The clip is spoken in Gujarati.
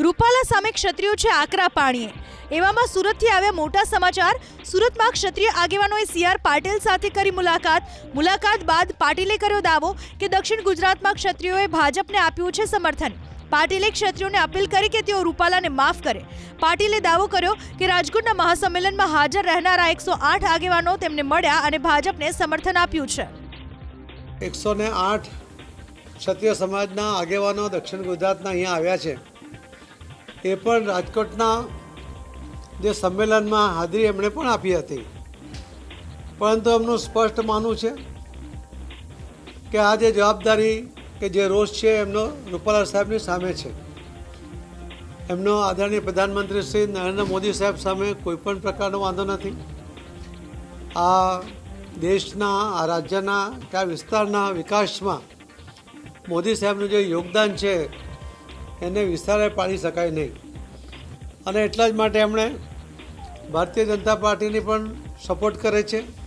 રૂપાલા સામે ક્ષત્રિયો છે આકરા પાણીએ. એવામાં સુરતથી આવ્યા મોટા સમાચાર. સુરતમાં ક્ષત્રિય આગેવાનોએ સીઆર પાટીલ સાથે કરી મુલાકાત. મુલાકાત બાદ પાટીલે કર્યો દાવો કે દક્ષિણ ગુજરાતમાં ક્ષત્રિયોએ ભાજપને આપ્યું છે સમર્થન. પાટીલે ક્ષત્રિયોને અપીલ કરી કે તેઓ રૂપાલાને માફ કરે. પાટીલે દાવો કર્યો કે રાજકોટના મહાસંમેલનમાં હાજર રહેનારા એકસો આઠ આગેવાનો તેમને મળ્યા અને ભાજપને સમર્થન આપ્યું છે. એકસો ને આઠ ક્ષત્રિય સમાજના આગેવાનો દક્ષિણ ગુજરાતના અહીંયા આવ્યા છે. એ પણ રાજકોટના જે સંમેલનમાં હાજરી એમણે પણ આપી હતી. પરંતુ એમનું સ્પષ્ટ માનવું છે કે આ જે જવાબદારી કે જે રોષ છે એમનો રૂપાલા સાહેબની સામે છે. એમનો આદરણીય પ્રધાનમંત્રી શ્રી નરેન્દ્ર મોદી સાહેબ સામે કોઈપણ પ્રકારનો વાંધો નથી. આ દેશના, આ રાજ્યના કે આ વિસ્તારના વિકાસમાં મોદી સાહેબનું જે યોગદાન છે એને વિસ્તારે પાડી શકાય નહીં. અને એટલા જ માટે એમણે ભારતીય જનતા પાર્ટીની પણ સપોર્ટ કરે છે.